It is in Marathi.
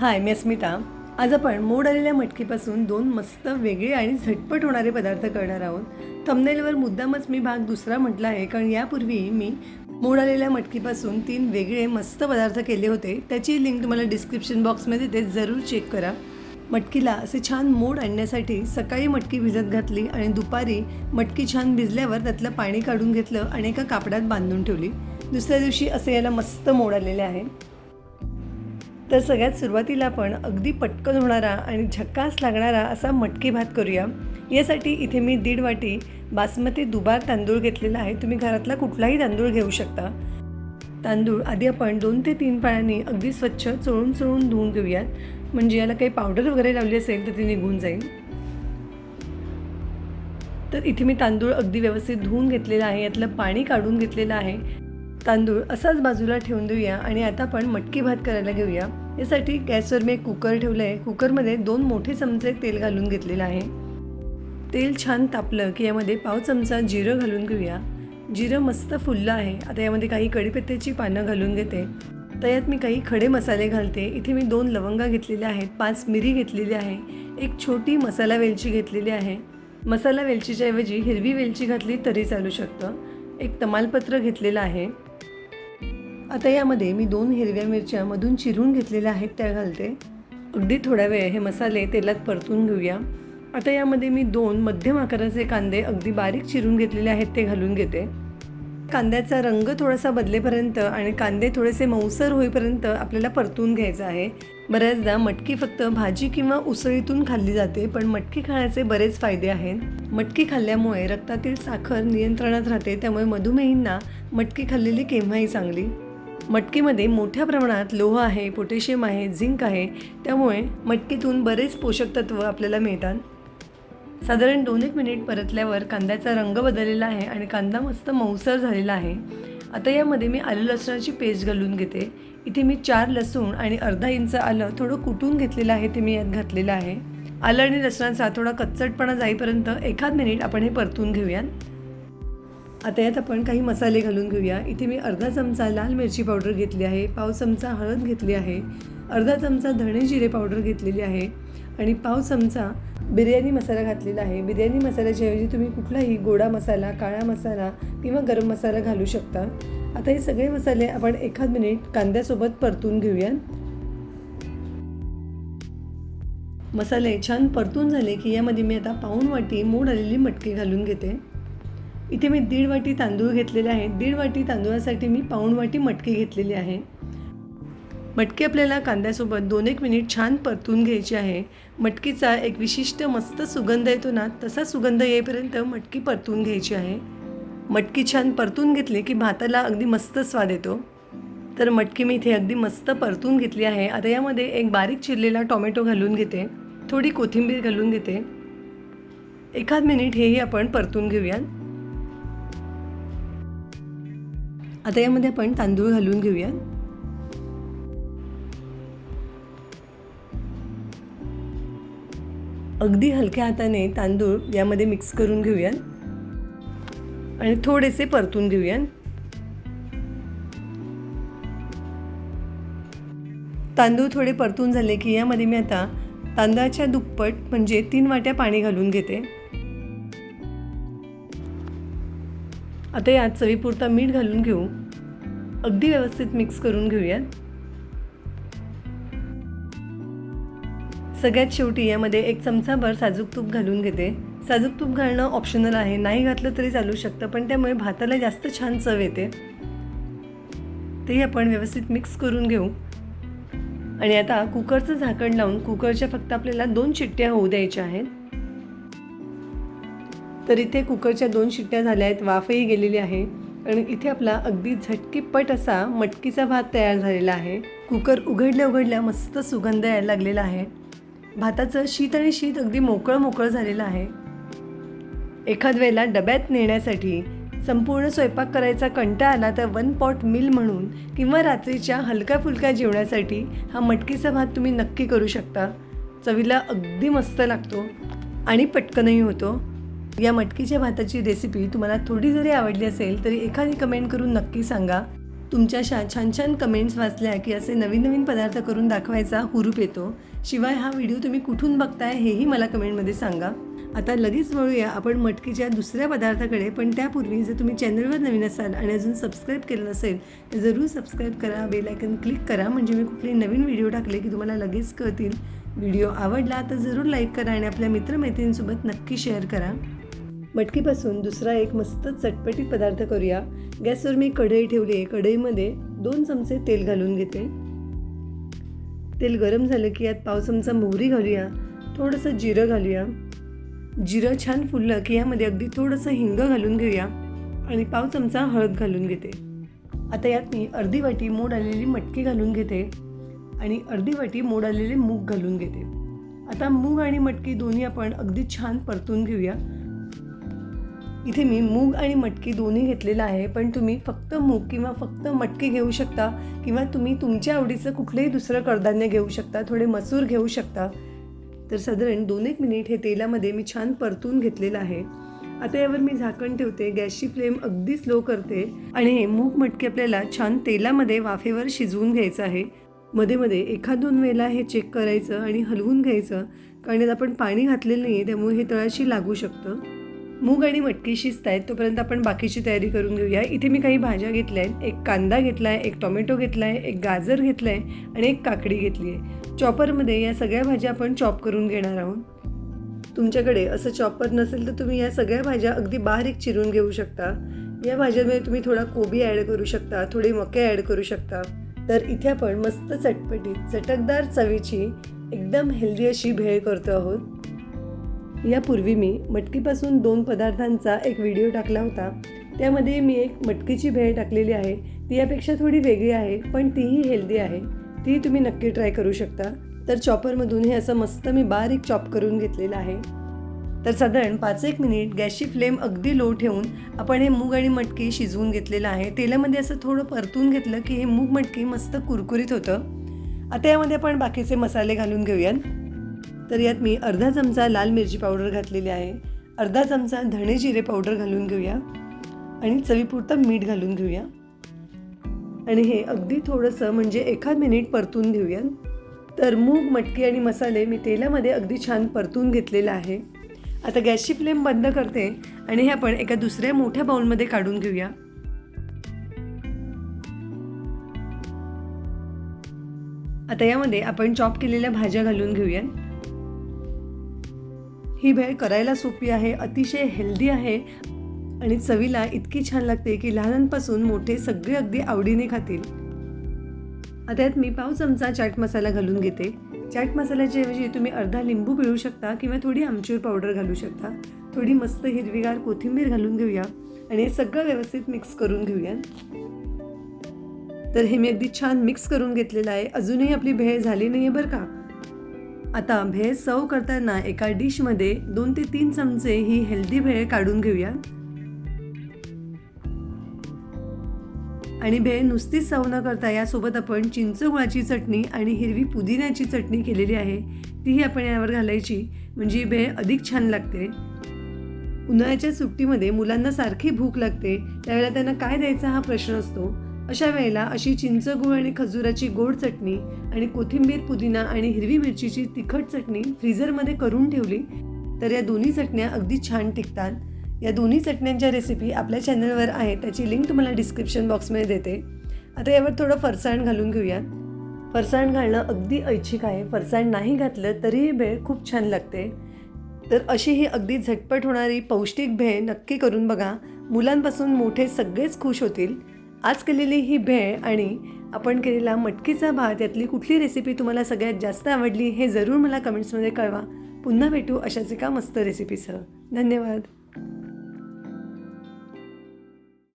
हाय मी अस्मिता. आज आपण मोड आलेल्या मटकीपासून दोन मस्त वेगळे आणि झटपट होणारे पदार्थ करणार आहोत. थंबनेलवर मुद्दामच मी भाग दुसरा म्हटला आहे कारण यापूर्वी मी मोड आलेल्या मटकीपासून तीन वेगळे मस्त पदार्थ केले होते. त्याची लिंक तुम्हाला डिस्क्रिप्शन बॉक्समध्ये देते जरूर चेक करा. मटकीला असे छान मोड आणण्यासाठी सकाळी मटकी भिजत घातली आणि दुपारी मटकी छान भिजल्यावर त्यातलं पाणी काढून घेतलं आणि एका कापडात बांधून ठेवली. दुसऱ्या दिवशी असे याला मस्त मोड आलेले आहे. तर सगळ्यात सुरुवातीला आपण अगदी पटकन होणारा आणि झक्कास लागणारा असा मटकी भात करूया. यासाठी इथे मी दीड वाटी बासमती दुबार तांदूळ घेतलेला आहे. तुम्ही घरातला कुठलाही तांदूळ घेऊ शकता. तांदूळ आधी आपण दोन ते तीन पाण्याने अगदी स्वच्छ चोळून चोळून धुवून घेऊयात. म्हणजे याला काही पावडर वगैरे लावली असेल तर ती निघून जाईल. तर इथे मी तांदूळ अगदी व्यवस्थित धुवून घेतलेला आहे. यातलं पाणी काढून घेतलेलं आहे. तांदूळ असाच बाजूला ठेवून देऊया आणि आता आपण मटकी भात करायला घेऊया. यासाठी गॅसवर मी एक कुकर ठेवलं आहे कुकरमध्ये दोन मोठे चमचे तेल घालून घेतलेलं आहे. तेल छान तापलं की यामध्ये पाव चमचा जिरं घालून घेऊया. जिरं मस्त फुललं आहे. आता यामध्ये काही कढीपत्त्याची पानं घालून घेते. तर यात मी काही खडे मसाले घालते. इथे मी दोन लवंगा घेतलेल्या आहेत. पाच मिरी घेतलेली आहे. एक छोटी मसाला वेलची घेतलेली आहे. मसाला वेलचीच्या ऐवजी हिरवी वेलची घातली तरी चालू शकतं. एक तमालपत्र घेतलेलं आहे. आता यामध्ये मी दोन हिरव्या मिरच्या मधून चिरून घेतलेल्या आहेत त्या घालते. अगदी थोडा वेळ हे मसाले तेलात परतून घेऊया. आता यामध्ये मी दोन मध्यम आकाराचे कांदे अगदी बारीक चिरून घेतलेले आहेत ते घालून घेते. कांद्याचा रंग थोडासा बदलेपर्यंत आणि कांदे थोडेसे मऊसर होईपर्यंत आपल्याला परतून घ्यायचं आहे. बऱ्याचदा मटकी फक्त भाजी किंवा उसळीतून खाल्ली जाते पण मटकी खाण्याचे बरेच फायदे आहेत. मटकी खाल्ल्यामुळे रक्तातील साखर नियंत्रणात राहते त्यामुळे मधुमेहींना मटकी खाल्लेली केव्हाही चांगली. मटकीमध्ये मोठ्या प्रमाणात लोह आहे पोटॅशियम आहे झिंक आहे त्यामुळे मटकीतून बरेच पोषक तत्व आपल्याला मिळतात. साधारण दोन एक मिनिट परतल्यावर कांद्याचा रंग बदललेला आहे आणि कांदा मस्त मऊसर झालेला आहे. आता यामध्ये मी आलं लसणाची पेस्ट घालून घेते. इथे मी चार लसूण आणि अर्धा इंच आलं थोडं कुटून घेतलेलं आहे ते मी यात घातलेलं आहे. आलं आणि लसणाचा थोडा कच्चटपणा जाईपर्यंत एखाद मिनिट आपण हे परतून घेऊयात. आता यात आपण काही मसाले घालून घेऊया. इथे मी अर्धा चमचा लाल मिरची पावडर घेतली आहे पाव चमचा हळद घेतली आहे अर्धा चमचा धणे जिरे पावडर घेतलेली आहे आणि पाव चमचा बिर्याणी मसाला घातलेला आहे. बिर्याणी मसाल्याच्या ऐवजी तुम्ही कुठलाही गोडा मसाला काळा मसाला किंवा गरम मसाला घालू शकता. आता हे सगळे मसाले आपण एखाद मिनिट कांद्यासोबत परतून घेऊया मसाले छान परतून झाले की यामध्ये मी आता पाऊण वाटी मोड आलेली मटकी घालून घेते. इथे मी दीड वाटी तांदूळ घेतलेले आहे. दीड वाटी तांदूळासाठी मी पाऊण वाटी मटकी घेतलेली आहे. मटकी आपल्याला कांद्यासोबत दोन एक मिनिट छान परतून घ्यायची आहे. मटकीचा एक विशिष्ट मस्त सुगंध येतो ना तसा सुगंध येईपर्यंत मटकी परतून घ्यायची आहे. मटकी छान परतून घेतली की भाताला अगदी मस्त स्वाद येतो. तर मटकी मी इथे अगदी मस्त परतून घेतली आहे. आता यामध्ये एक बारीक चिरलेला टोमॅटो घालून घेते. थोडी कोथिंबीर घालून घेते. एखाद मिनिट हेही आपण परतून घेऊयात. आता यामध्ये आपण तांदूळ घालून घेऊया. अगदी हलक्या हाताने तांदूळ यामध्ये मिक्स करून घेऊया. आणि थोडेसे परतून घेऊया. तांदूळ थोडे परतून झाले की यामध्ये मी आता तांदळाच्या दुप्पट म्हणजे तीन वाट्या पाणी घालून घेते. आता यात चवीपुरता मीठ घालून घेऊ. अगदी व्यवस्थित मिक्स करून घेऊयात. सगळ्यात शेवटी यामध्ये एक चमचाभर साजूक तूप घालून घेते. साजूक तूप घालणं ऑप्शनल आहे. नाही घातलं तरी चालू शकतं पण त्यामुळे भाताला जास्त छान चव येते. तेही आपण व्यवस्थित मिक्स करून घेऊ. आणि आता कुकरचं झाकण लावून कुकरच्या फक्त आपल्याला दोन चिट्ट्या होऊ द्यायच्या आहेत. तर इथे कुकरच्या दोन शिट्ट्या झाल्या आहेत वाफही गेलेली आहे. आणि इथे आपला अगदी झटकीपट असा मटकीचा भात तयार झालेला आहे. कुकर उघडल्या उघडल्या मस्त सुगंध यायला लागलेला आहे. भाताचं शीत आणि शीत अगदी मोकळं मोकळं झालेलं आहे. एखाद वेळेला डब्यात नेण्यासाठी संपूर्ण स्वयंपाक करायचा कंटाळा आला तर वन पॉट मिल म्हणून किंवा रात्रीच्या हलक्या फुलक्या जेवणासाठी हा मटकीचा भात तुम्ही नक्की करू शकता. चवीला अगदी मस्त लागतो आणि पटकनही होतो. या मटकीच्या भाताची रेसिपी तुम्हाला थोडी जरी आवडली असेल तरी एखादी कमेंट करून नक्की सांगा. तुमच्या शा छान छान कमेंट्स वाचल्या की असे नवीन नवीन पदार्थ करून दाखवायचा हुरूप येतो. शिवाय हा व्हिडिओ तुम्ही कुठून बघताय हेही मला कमेंटमध्ये सांगा. आता लगेच वळूया आपण मटकीच्या दुसऱ्या पदार्थाकडे पण त्यापूर्वी जर तुम्ही चॅनलवर नवीन असाल आणि अजून सबस्क्राईब केलं नसेल तर जरूर सबस्क्राईब करा बेलायकन क्लिक करा. म्हणजे मी कुठले नवीन व्हिडिओ टाकले की तुम्हाला लगेच कळतील. व्हिडिओ आवडला तर जरूर लाईक करा आणि आपल्या मित्रमैत्रिणींसोबत नक्की शेअर करा. मटकीपासून दुसरा एक मस्त चटपटीत पदार्थ करूया. गॅसवर मी कढई ठेवली आहे. कढईमध्ये दोन चमचे तेल घालून घेते. तेल गरम झालं की यात पाव चमचा मोहरी घालूया. थोडंसं जिरं घालूया. जिरं छान फुललं की यामध्ये अगदी थोडंसं हिंग घालून घेऊया आणि पाव चमचा हळद घालून घेते. आता यात मी अर्धी वाटी मोड आलेली मटकी घालून घेते आणि अर्धी वाटी मोड आलेले मूग घालून घेते. आता मूग आणि मटकी दोन्ही आपण अगदी छान परतून घेऊया. इथे मी मूग आणि मटकी दोन्ही घेतलेलं आहे पण तुम्ही फक्त मूग किंवा फक्त मटकी घेऊ शकता किंवा तुम्ही तुमच्या आवडीचं कुठलंही दुसरं कडधान्य घेऊ शकता थोडे मसूर घेऊ शकता. तर साधारण दोन एक मिनिट हे तेलामध्ये मी छान परतून घेतलेलं आहे. आता यावर मी झाकण ठेवते गॅसची फ्लेम अगदी स्लो करते आणि हे मूग मटकी आपल्याला छान तेलामध्ये वाफेवर शिजवून घ्यायचं आहे. मध्ये मध्ये एखाद दोन वेळेला हे चेक करायचं आणि हलवून घ्यायचं कारण आपण पाणी घातलेलं नाही आहे त्यामुळे हे तळाशी लागू शकतं. मूग आणि मटकी शिजत आहेत तोपर्यंत आपण बाकीची तयारी करून घेऊया. इथे मी काही भाज्या घेतल्या आहेत. एक कांदा घेतला आहे एक टोमॅटो घेतला आहे एक गाजर घेतलं आहे आणि एक काकडी घेतली आहे. चॉपरमध्ये या सगळ्या भाज्या आपण चॉप करून घेणार आहोत. तुमच्याकडे असं चॉपर नसेल तर तुम्ही या सगळ्या भाज्या अगदी बारीक चिरून घेऊ शकता. या भाज्यांमध्ये तुम्ही थोडा कोबी ॲड करू शकता थोडे मके ॲड करू शकता. तर इथे आपण मस्त चटपटीत चटकदार चवीची एकदम हेल्दी अशी भेळ करतो आहोत. यापूर्वी मी मटकीपासून दोन पदार्थांचा एक व्हिडिओ टाकला होता. त्यामध्ये मी एक मटकीची भेळ टाकलेली आहे. ती यापेक्षा थोडी वेगळी आहे पण तीही हेल्दी आहे. ती तुम्ही नक्की ट्राय करू शकता. तर चॉपरमधून हे असं मस्त मी बारीक चॉप करून घेतलेलं आहे. तर साधारण पाच एक मिनिट गॅसची फ्लेम अगदी लो ठेवून आपण हे मूग आणि मटकी शिजवून घेतलेलं आहे. तेलामध्ये असं थोडं परतून घेतलं की हे मूग मटकी मस्त कुरकुरीत होतं. आता यामध्ये आपण बाकीचे मसाले घालून घेऊयात. तर यात मी अर्धा चमचा लाल मिरची पावडर घातलेली आहे. अर्धा चमचा धणे जिरे पावडर घालून घेऊया. आणि चवीपुरतं मीठ घालून घेऊया. आणि हे अगदी थोडंसं म्हणजे एखाद मिनिट परतून घेऊया. तर मूग मटकी आणि मसाले मी तेलामध्ये अगदी छान परतून घेतलेलं आहे. आता गॅसची फ्लेम बंद करते आणि हे आपण एका दुसऱ्या मोठ्या बाउलमध्ये काढून घेऊया. आता यामध्ये आपण चॉप केलेल्या भाज्या घालून घेऊया. ही भेळ करायला सोपी आहे अतिशय हेल्दी आहे. आणि चवीला इतकी छान लागते की लहानांपासून मोठे सगळे अगदी आवडीने खातील. आता यात मी पाव चमचा चाट मसाला घालून घेते. चाट मसाल्याच्या ऐवजी तुम्ही अर्धा लिंबू पिळू शकता किंवा थोडी आमचूर पावडर घालू शकता. थोडी मस्त हिरवीगार कोथिंबीर घालून घेऊया. आणि हे सगळं व्यवस्थित मिक्स करून घेऊया. तर हे मी अगदी छान मिक्स करून घेतलेलं आहे. अजूनही आपली भेळ झाली नाही आहे बरं का? आता भेळ सर्व करताना एका डिशमध्ये दोन ते तीन चमचे ही हेल्दी भेळ काढून घेऊया. आणि भेळ नुसतीच सर्व न करता यासोबत आपण चिंच गुळाची चटणी आणि हिरवी पुदिन्याची चटणी केलेली आहे. तीही आपण यावर घालायची म्हणजे ही भेळ अधिक छान लागते. उन्हाळ्याच्या सुट्टीमध्ये मुलांना सारखी भूक लागते त्यावेळेला त्यांना काय द्यायचा हा प्रश्न असतो. अशा वेळेला अशी चिंच गुळ आणि खजुराची गोड चटणी आणि कोथिंबीर पुदिना आणि हिरवी मिरचीची तिखट चटणी फ्रीझरमध्ये करून ठेवली तर या दोन्ही चटण्या अगदी छान टिकतात. या दोन्ही चटण्यांच्या रेसिपी आपल्या चॅनलवर आहे त्याची लिंक तुम्हाला डिस्क्रिप्शन बॉक्समध्ये देते. आता यावर थोडं फरसाण घालून घेऊयात. फरसाण घालणं अगदी ऐच्छिक आहे. फरसाण नाही घातलं तरीही भेळ खूप छान लागते. तर अशी ही अगदी झटपट होणारी पौष्टिक भेळ नक्की करून बघा. मुलांपासून मोठे सगळेच खुश होतील. आज केलेली ही भेळ आणि आपण केलेला मटकीचा भात यातली कुठली रेसिपी तुम्हाला सगळ्यात जास्त आवडली हे जरूर मला कमेंट्समध्ये कळवा. पुन्हा भेटू अशाच एका मस्त रेसिपीसह धन्यवाद.